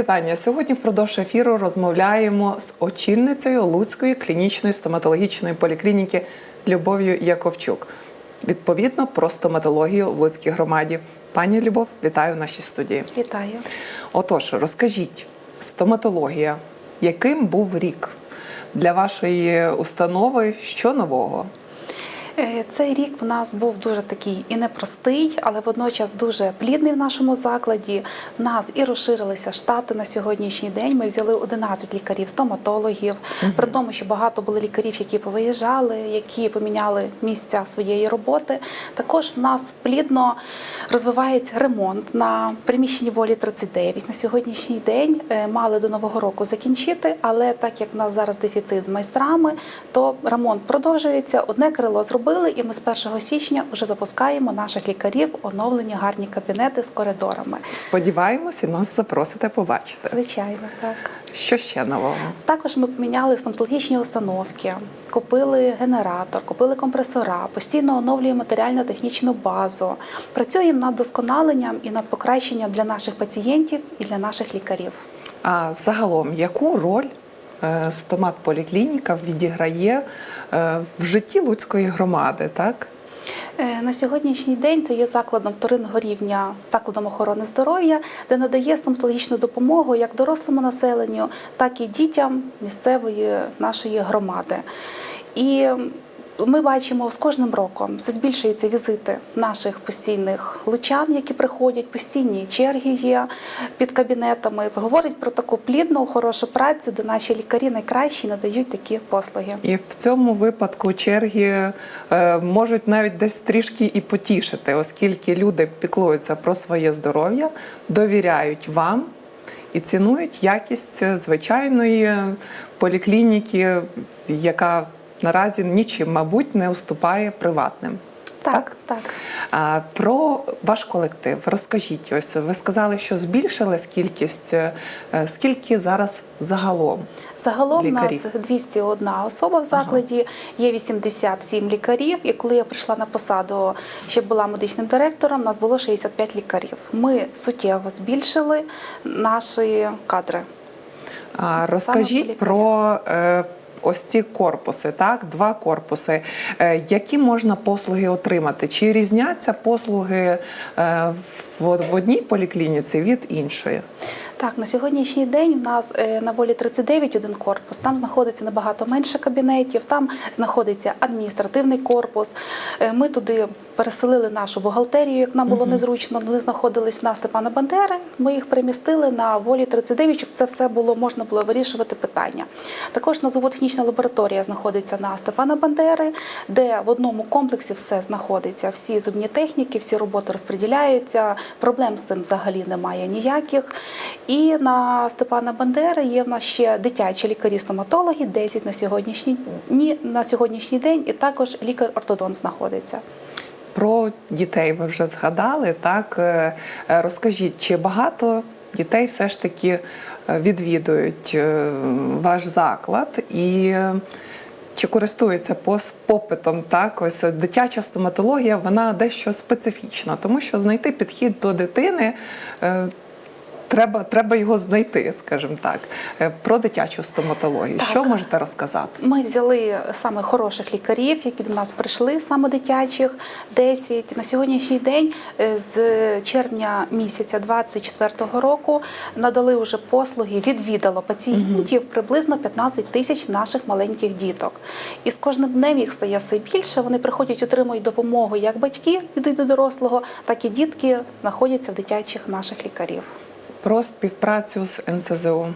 вітання. Сьогодні впродовж ефіру розмовляємо з очільницею Луцької клінічної стоматологічної поліклініки Любов'ю Яковчук. Відповідно про стоматологію в Луцькій громаді. Пані Любов, вітаю в нашій студії. Вітаю. Отож, розкажіть, стоматологія, яким був рік для вашої установи? Що нового? Е, Цей рік в нас був дуже такий і непростий, але водночас дуже плідний в нашому закладі. В нас і розширилися штати на сьогоднішній день. Ми взяли 11 лікарів, стоматологів. При тому, що багато було лікарів, які повиїжджали, які поміняли місця своєї роботи. Також в нас плідно розвивається ремонт на приміщенні волі 39. На сьогоднішній день е, мали до нового року закінчити, але так як в нас зараз дефіцит з майстрами, то ремонт продовжується. Одне крило зробили, і ми з 1 січня вже запускаємо наших лікарів оновлені гарні кабінети з коридорами. Сподіваємося, нас запросите побачити. Звичайно, так. Що ще нового? Також ми поміняли стоматологічні установки, купили генератор, купили компресора, постійно оновлюємо матеріально-технічну базу. Працюємо над досконаленням і над покращенням для наших пацієнтів і для наших лікарів. А загалом, яку роль е, стомат-поліклініка відіграє е, в житті Луцької громади, так? Е, На сьогоднішній день це є закладом вторинного рівня, закладом охорони здоров'я, де надає стоматологічну допомогу як дорослому населенню, так і дітям місцевої нашої громади. І ми бачимо з кожним роком все збільшуються візити наших постійних лучан, які приходять, постійні черги є під кабінетами. Говорить про таку плідну, хорошу працю, де наші лікарі найкращі надають такі послуги. І в цьому випадку черги е, можуть навіть десь трішки і потішити, оскільки люди піклуються про своє здоров'я, довіряють вам і цінують якість звичайної поліклініки, яка наразі нічим, мабуть, не уступає приватним. Так, так. А про ваш колектив розкажіть. Ось ви сказали, що збільшилась кількість. е, Скільки зараз загалом? Загалом у Лікарів. нас 201 особа в закладі, є 87 лікарів. І коли я прийшла на посаду, ще була медичним директором, нас було 65 лікарів. Ми суттєво збільшили наші кадри. А розкажіть про е, ось ці корпуси, так, два корпуси. Е, які можна послуги отримати? Чи різняться послуги е, в, в одній поліклініці від іншої? Так, на сьогоднішній день у нас е, на волі 39 один корпус. Там знаходиться набагато менше кабінетів, там знаходиться адміністративний корпус. Е, Ми туди переселили нашу бухгалтерію, як нам було незручно. Вони знаходились на Степана Бандери. Ми їх перемістили на волі 39, щоб це все було можна було вирішувати питання. Також на зуботехнічна лабораторія знаходиться на Степана Бандери, де в одному комплексі все знаходиться. Всі зубні техніки, всі роботи розподіляються. Проблем з цим взагалі немає ніяких. І на Степана Бандери є в нас ще дитячі лікарі-стоматологи, 10 на сьогоднішній дні на сьогоднішній день, і також лікар-ортодонт знаходиться. Про дітей ви вже згадали. Так Е, е, розкажіть, чи багато дітей все ж таки е, відвідують ваш заклад і чи користуються попитом? Так, ось дитяча стоматологія вона дещо специфічна, тому що знайти підхід до дитини. Треба, треба його знайти, скажімо так. Е, Про дитячу стоматологію. Так. Що можете розказати? Ми взяли саме хороших лікарів, які до нас прийшли, саме дитячих, 10. На сьогоднішній день е, з червня місяця 24-го року надали вже послуги, відвідало пацієнтів приблизно 15 тисяч наших маленьких діток. І з кожним днем їх стає все більше. Вони приходять, отримують допомогу як батьки йдуть до дорослого, так і дітки знаходяться в дитячих наших лікарів. Про співпрацю з НСЗУ.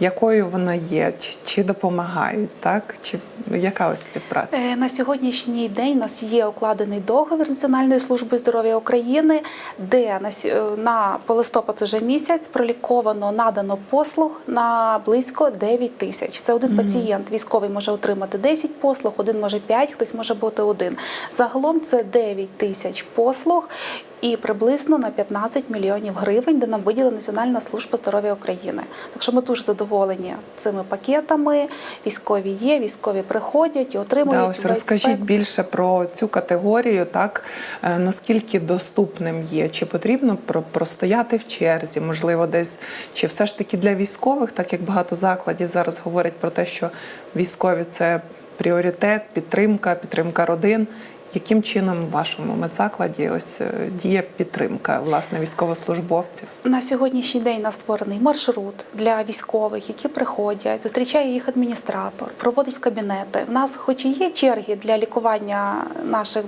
Якою вона є? Чи- допомагають? Так? Чи яка ось співпраця? Е, На сьогоднішній день у нас є укладений договір з Національною службою здоров'я України, де на, е, по листопад уже місяць проліковано надано послуг на близько 9 тисяч. Це один пацієнт військовий може отримати 10 послуг, один може 5, хтось може бути один. Загалом це 9 тисяч послуг. І приблизно на 15 мільйонів гривень, де нам виділила Національна служба здоров'я України. Так що ми дуже задоволені цими пакетами. Військові є, військові приходять і отримують. Да, ось розкажіть більше про цю категорію, так е, наскільки доступним є, чи потрібно про- простояти в черзі, можливо, десь чи все ж таки для військових, так як багато закладів зараз говорять про те, що військові це пріоритет, підтримка, підтримка родин. Яким чином в вашому медзакладі ось е, діє підтримка власне військовослужбовців? На сьогоднішній день у нас створений маршрут для військових, які приходять, зустрічає їх адміністратор, проводить в кабінети. У нас, хоч і є черги для лікування нашим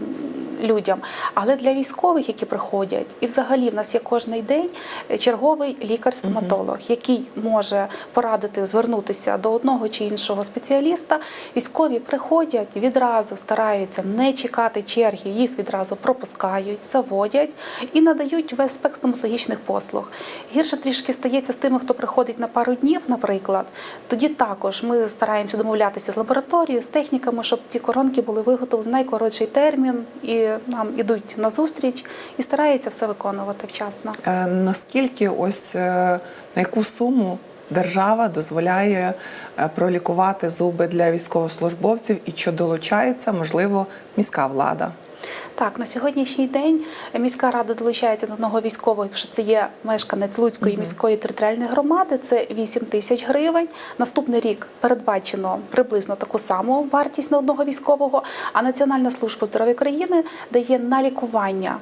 людям, але для військових, які приходять, і взагалі в нас є кожний день черговий лікар-стоматолог, який може порадити звернутися до одного чи іншого спеціаліста. Військові приходять відразу стараються не чекати черги, їх відразу пропускають, заводять і надають весь спектр стоматологічних послуг. Гірше трішки стається з тими, хто приходить на пару днів, наприклад. Тоді також ми стараємося домовлятися з лабораторією, з техніками, щоб ці коронки були виготовлені в найкоротший термін, і нам ідуть на зустріч і стараються все виконувати вчасно. Е, Наскільки ось е, на яку суму держава дозволяє е, пролікувати зуби для військовослужбовців і що долучається, можливо, міська влада? Так, на сьогоднішній день міська рада долучається до одного військового, якщо це є мешканець Луцької міської територіальної громади, це 8 тисяч гривень. Наступний рік передбачено приблизно таку саму вартість на одного військового. А Національна служба здоров'я країни дає на лікування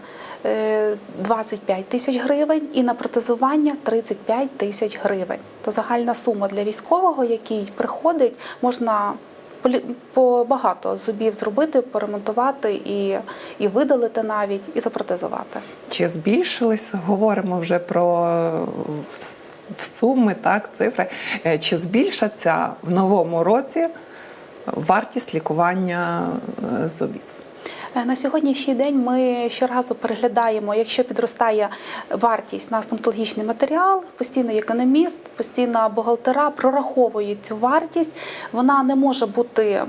е, 25 тисяч гривень і на протезування 35 тисяч гривень. То загальна сума для військового, який приходить, можна багато зубів зробити, поремонтувати і, і видалити навіть, і запротезувати. Чи збільшились? Говоримо вже про суми, так, цифри. Е, Чи збільшаться в новому році вартість лікування е, зубів? Е, На сьогоднішній день ми щоразу переглядаємо, якщо підростає вартість на стоматологічний матеріал, постійно економіст, постійно бухгалтера прораховують цю вартість. Вона не може бути.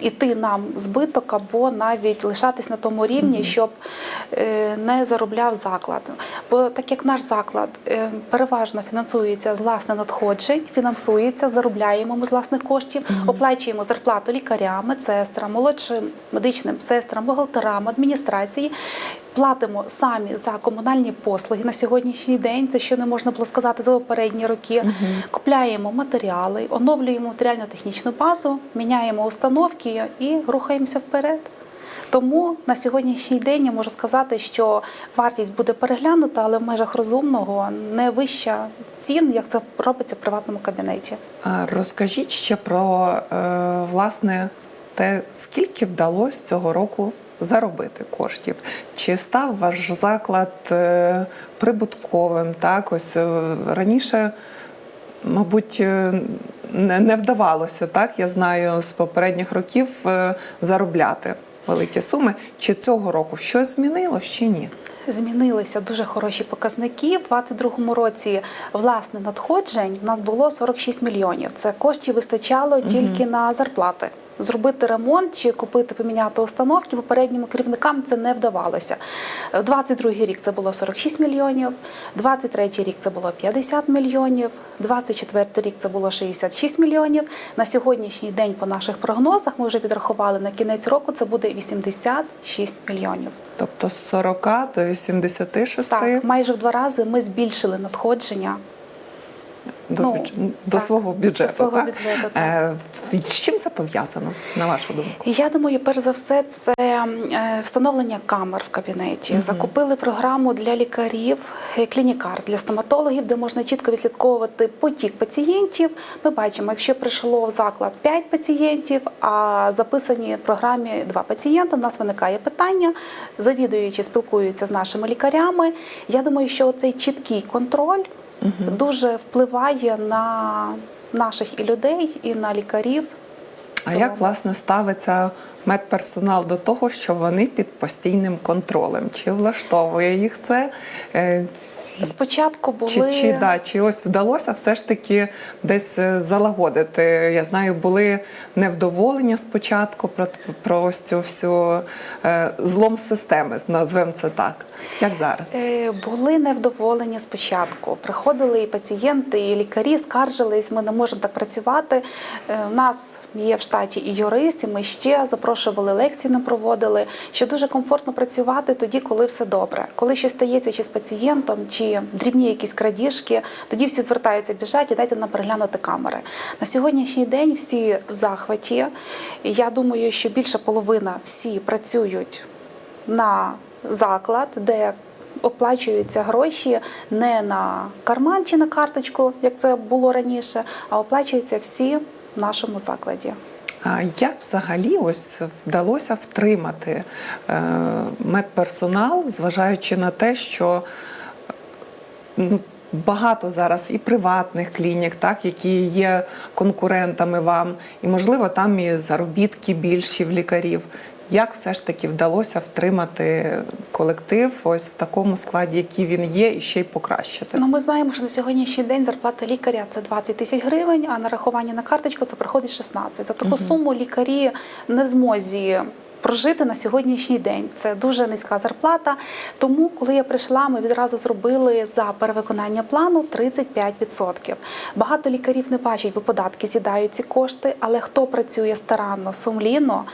Іти нам збиток або навіть лишатись на тому рівні, щоб е, не заробляв заклад. Бо так як наш заклад е, переважно фінансується з власне надходжень, фінансується, заробляємо ми з власних коштів, оплачуємо зарплату лікарям, медсестрам, молодшим медичним сестрам, бухгалтерам, адміністрації. Платимо самі за комунальні послуги на сьогоднішній день. Це що не можна було сказати за попередні роки. Купляємо матеріали, оновлюємо матеріально-технічну базу, міняємо установки і рухаємося вперед. Тому на сьогоднішній день я можу сказати, що вартість буде переглянута, але в межах розумного не вища цін, як це робиться в приватному кабінеті. Розкажіть ще про е, власне те, скільки вдалося цього року заробити коштів. Чи став ваш заклад е, прибутковим? Так, ось е, раніше, мабуть, е, не, вдавалося, так, я знаю, з попередніх років заробляти великі суми. Чи цього року щось змінилось чи ні? Змінилися дуже хороші показники. В 2022 році власне надходжень в нас було 46 мільйонів. Це коштів вистачало тільки на зарплати. Зробити ремонт чи купити, поміняти установки попереднім керівникам це не вдавалося. В 22 рік це було 46 мільйонів, 23 рік це було 50 мільйонів, 24 рік це було 66 мільйонів. На сьогоднішній день, по наших прогнозах, ми вже підрахували на кінець року. Це буде 86 мільйонів. Тобто з 40 до 86 Так, майже в два рази ми збільшили надходження. До, Ну, бюдж- до так, свого бюджету. до свого так? бюджету, так. Е, з чим це пов'язано, на вашу думку? Я думаю, перш за все, це е, встановлення камер в кабінеті. Закупили програму для лікарів, е, клінікарс для стоматологів, де можна чітко відслідковувати потік пацієнтів. Ми бачимо, якщо прийшло в заклад 5 пацієнтів, а записані в програмі 2 пацієнти, в нас виникає питання. Завідуючі спілкуються з нашими лікарями. Я думаю, що цей чіткий контроль дуже впливає на наших і людей, і на лікарів. А як власне ставиться медперсонал до того, що вони під постійним контролем? Чи влаштовує їх це? Е, Спочатку були Чи, чи, да, чи ось вдалося все ж таки десь е, залагодити? Я знаю, були невдоволення спочатку про, про ось цю всю е, злом системи, назвемо це так. Як зараз? Були невдоволені спочатку. Приходили і пацієнти, і лікарі скаржились, ми не можемо так працювати. У нас є в штаті і юрист, і ми ще запрошували лекції, нам проводили, що дуже комфортно працювати тоді, коли все добре. Коли щось стається чи з пацієнтом, чи дрібні якісь крадіжки, тоді всі звертаються, біжать і дайте нам переглянути камери. На сьогоднішній день всі в захваті. Я думаю, що більша половина всі працюють на заклад, де оплачуються гроші не на карман чи на карточку, як це було раніше, а оплачуються всі в нашому закладі. Як взагалі ось вдалося втримати е, медперсонал, зважаючи на те, що ну, багато зараз і приватних клінік, так, які є конкурентами вам, і можливо там і заробітки більші в лікарів. Як все ж таки вдалося втримати колектив ось в такому складі, який він є, і ще й покращити? Ну, ми знаємо, що на сьогоднішній день зарплата лікаря це 20 тисяч гривень, а нарахування на карточку це приходить 16. За таку суму лікарі не в змозі. Прожити на сьогоднішній день це дуже низька зарплата. Тому, коли я прийшла, ми відразу зробили за перевиконання плану 35%. Багато лікарів не бачать, бо податки з'їдають ці кошти, але хто працює старанно, сумлінно,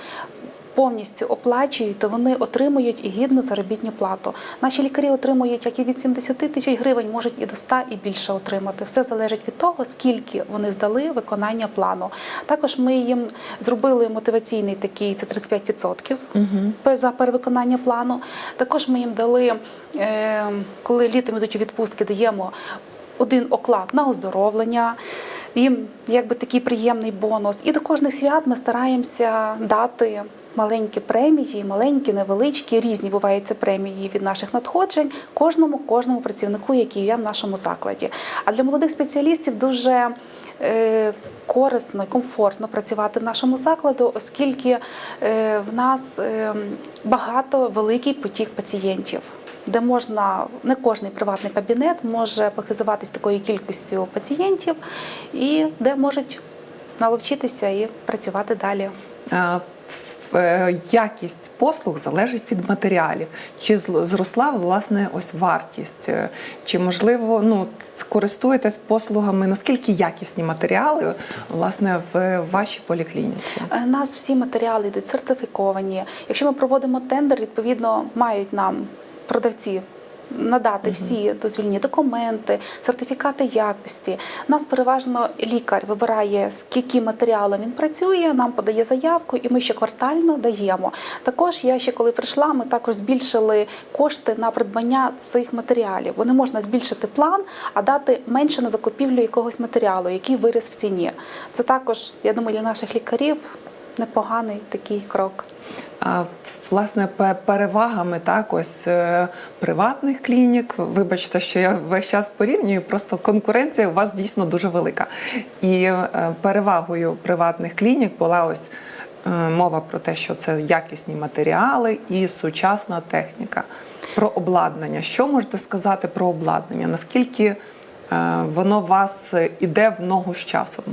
повністю оплачують, то вони отримують і гідну заробітну плату. Наші лікарі отримують як і від 70 тисяч гривень, можуть і до 100 і більше отримати. Все залежить від того, скільки вони здали виконання плану. Також ми їм зробили мотиваційний такий, це 35% за перевиконання плану. Також ми їм дали, е, коли літом йдуть у відпустки, даємо один оклад на оздоровлення. Їм якби такий приємний бонус. І до кожних свят ми стараємося дати маленькі премії, маленькі, невеличкі, різні бувають це премії від наших надходжень кожному кожному працівнику, який є в нашому закладі. А для молодих спеціалістів дуже е, корисно і комфортно працювати в нашому закладу, оскільки е, в нас е, багато великий потік пацієнтів. Де можна не кожний приватний кабінет може похизуватись такою кількістю пацієнтів, і де можуть наловчитися і працювати далі. Е, Якість послуг залежить від матеріалів. Чи зросла власне ось вартість? Е, Чи можливо ну користуєтесь послугами? Наскільки якісні матеріали власне в вашій поліклініці? У Е, нас всі матеріали йдуть сертифіковані. Якщо ми проводимо тендер, відповідно мають нам продавці. Надати всі дозвільні документи, сертифікати якості. У Нас переважно лікар вибирає, з яким матеріалом він працює, нам подає заявку, і ми щоквартально даємо. Також я ще коли прийшла, ми також збільшили кошти на придбання цих матеріалів. Бо не можна збільшити план, а дати менше на закупівлю якогось матеріалу, який виріс в ціні. Це також, я думаю, для наших лікарів непоганий такий крок. Власне, перевагами так, ось е, приватних клінік. Вибачте, що я весь час порівнюю, просто конкуренція у вас дійсно дуже велика. І е, перевагою приватних клінік була ось е, мова про те, що це якісні матеріали і сучасна техніка. Про обладнання. Що можете сказати про обладнання? Наскільки воно вас іде в ногу з часом?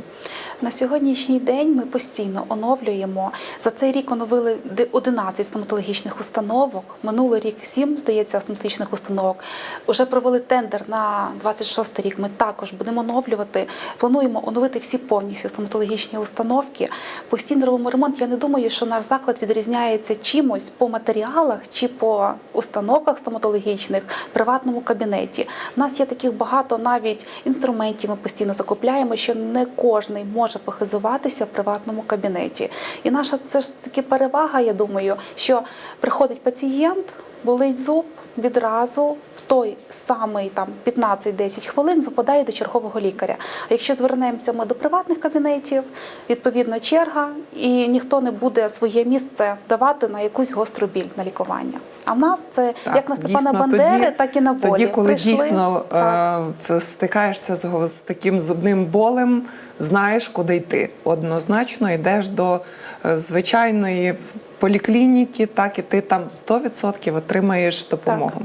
На сьогоднішній день ми постійно оновлюємо. За цей рік оновили де- 11 стоматологічних установок. Минулий рік 7, здається, стоматологічних установок. Уже провели тендер на 26 рік. Ми також будемо оновлювати. Плануємо оновити всі повністю стоматологічні установки. Постійно робимо ремонт. Я не думаю, що наш заклад відрізняється чимось по матеріалах чи по установках стоматологічних в приватному кабінеті. У нас є таких багато навіть інструментів. Ми постійно закупляємо, що не кожний може похизуватися в приватному кабінеті. І наша це ж таки перевага, я думаю, що приходить пацієнт, болить зуб відразу. в Той самий там 15-10 хвилин випадає до чергового лікаря. А якщо звернемося ми до приватних кабінетів, відповідно черга, і ніхто не буде своє місце давати на якусь гостру біль на лікування. А в нас це як на Степана Бандери, тоді- так і на волі. Тоді, коли Прийшли, дійсно так. е, стикаєшся з, з таким зубним болем, знаєш, куди йти. Однозначно йдеш до е, звичайної поліклініки, так і ти там 100% отримаєш допомогу.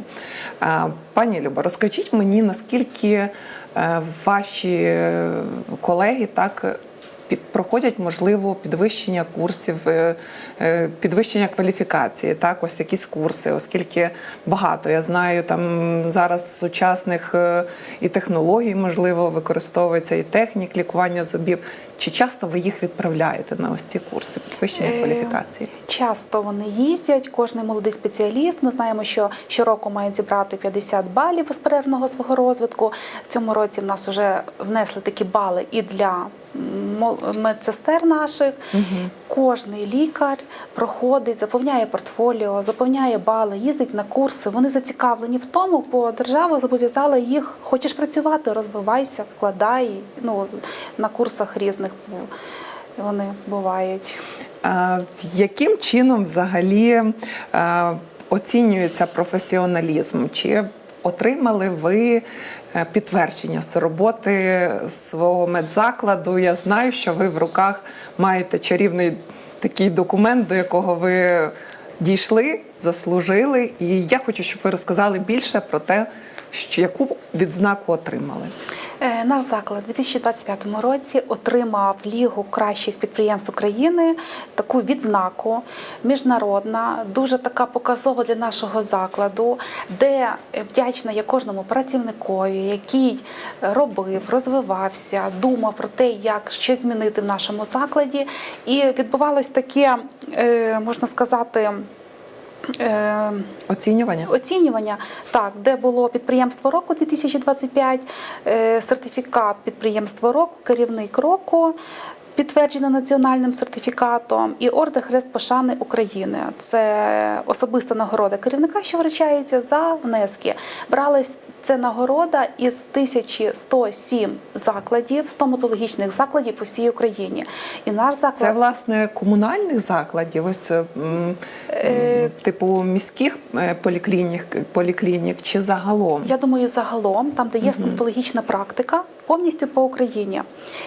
Так. Пані Люба, розкажіть мені, наскільки е, ваші е, колеги так проходять, можливо, підвищення курсів, е, е, підвищення кваліфікації, так, ось якісь курси, оскільки багато. Я знаю, там зараз сучасних е, і технологій, можливо, використовується, і технік лікування зубів. Чи часто ви їх відправляєте на ось ці курси підвищення кваліфікації? Часто вони їздять, кожний молодий спеціаліст. Ми знаємо, що щороку мають зібрати 50 балів безперервного свого розвитку. В цьому році в нас вже внесли такі бали і для медсестер наших. Кожний лікар проходить, заповняє портфоліо, заповняє бали, їздить на курси. Вони зацікавлені в тому, бо держава зобов'язала їх. Хочеш працювати, розвивайся, вкладай. Ну на курсах різних вони бувають. А, Яким чином взагалі оцінюється професіоналізм? Чи отримали ви підтвердження з роботи свого медзакладу? Я знаю, що ви в руках маєте чарівний такий документ, до якого ви дійшли, заслужили. І я хочу, щоб ви розказали більше про те, що яку відзнаку отримали. Е, Наш заклад у 2025 році отримав Лігу кращих підприємств України, таку відзнаку міжнародна, дуже така показова для нашого закладу, де вдячна я кожному працівникові, який робив, розвивався, думав про те, як щось змінити в нашому закладі. І відбувалось таке, е, можна сказати. Е, Оцінювання? Оцінювання, так, де було підприємство року 2025, е, сертифікат підприємство року, керівник року. Підтверджено національним сертифікатом і ордер Хрест Пошани України. Це особиста нагорода керівника, що вручається за внески. Бралась це нагорода із 1107 закладів, стоматологічних закладів по всій Україні. І наш заклад Це власне комунальних закладів, ось м, м, типу міських е, поліклінік, поліклінік чи загалом. Я думаю, загалом, там, де є стоматологічна практика, повністю по Україні.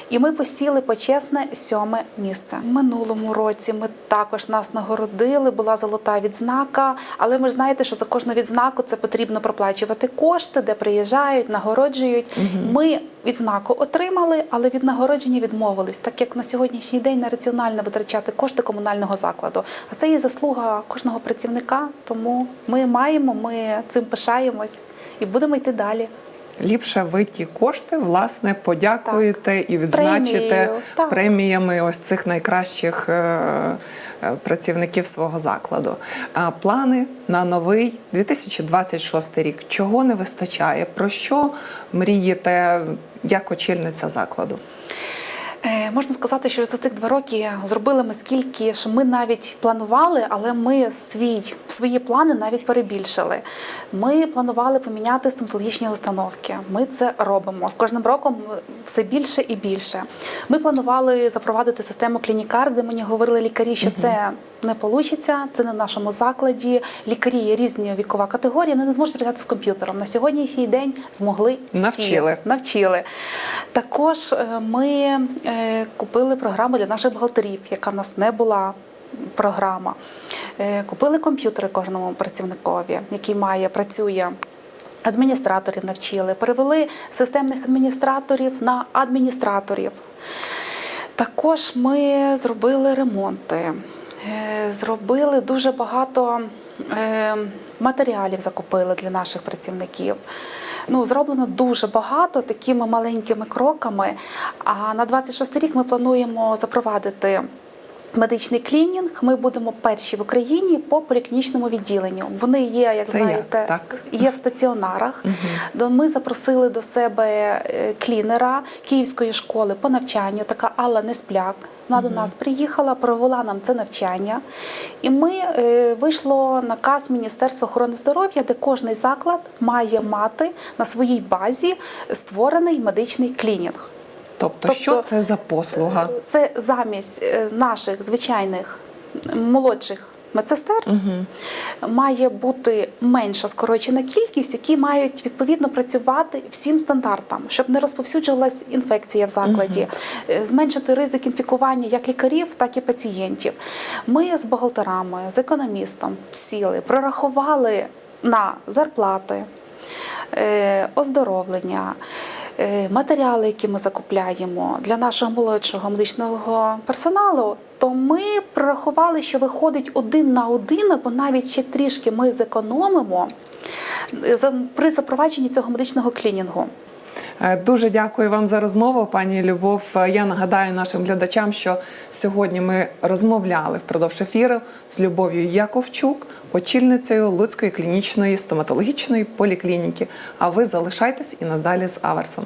І ми посіли почесне сьоме місце. Минулому році ми також нас нагородили, була золота відзнака. Але ви ж знаєте, що за кожну відзнаку це потрібно проплачувати кошти, де приїжджають, нагороджують. Ми відзнаку отримали, але від нагородження відмовились, так як на сьогоднішній день нераціонально витрачати кошти комунального закладу. А це є заслуга кожного працівника. Тому ми маємо, ми цим пишаємось і будемо йти далі. Ліпше ви ті кошти власне подякуєте і відзначите Премією, так. преміями ось цих найкращих е, е, працівників свого закладу. Плани на новий 2026 рік. Чого не вистачає? Про що мрієте як очільниця закладу? Е, Можна сказати, що за цих два роки зробили ми скільки, що ми навіть планували, але ми свій, свої плани навіть перебільшили. Ми планували поміняти стоматологічні установки. Ми це робимо. З кожним роком все більше і більше. Ми планували запровадити систему клінікар, де мені говорили лікарі, що це не вийде, це не в нашому закладі. Лікарі є різні вікова категорія, вони не зможуть працювати з комп'ютером. На сьогоднішній день змогли всі. Навчили. навчили. Також е, ми е, купили програму для наших бухгалтерів, яка в нас не була програма. Е, Купили комп'ютери кожному працівникові, який має, працює. Адміністраторів навчили, перевели системних адміністраторів на адміністраторів. Також ми зробили ремонти, зробили дуже багато е, матеріалів, закупили для наших працівників. Ну, зроблено дуже багато такими маленькими кроками. А на 26 рік ми плануємо запровадити. Медичний клінінг. Ми будемо перші в Україні по поліклінічному відділенню. Вони є, як Це знаєте, Так. є в стаціонарах. До- Ми запросили до себе е, клінера Київської школи по навчанню, така Алла Неспляк. Вона до нас приїхала, провела нам це навчання. І ми е, вийшло наказ Міністерства охорони здоров'я, де кожний заклад має мати на своїй базі створений медичний клінінг. Тобто, Тобто- що це за послуга? Це замість е, наших звичайних молодших медсестер, має бути менша скорочена кількість, які мають відповідно працювати всім стандартам, щоб не розповсюджувалась інфекція в закладі, е, зменшити ризик інфікування як лікарів, так і пацієнтів. Ми з бухгалтерами, з економістом сіли, прорахували на зарплати, е, оздоровлення. е, Матеріали, які ми закупляємо для нашого молодшого медичного персоналу, то ми прорахували, що виходить один на один, або навіть ще трішки ми зекономимо е, при запровадженні цього медичного клінінгу. Е, Дуже дякую вам за розмову, пані Любов. Е, Я нагадаю нашим глядачам, що сьогодні ми розмовляли впродовж ефіру з Любов'ю Яковчук, очільницею Луцької клінічної стоматологічної поліклініки. А ви залишайтесь і надалі з Аверсом.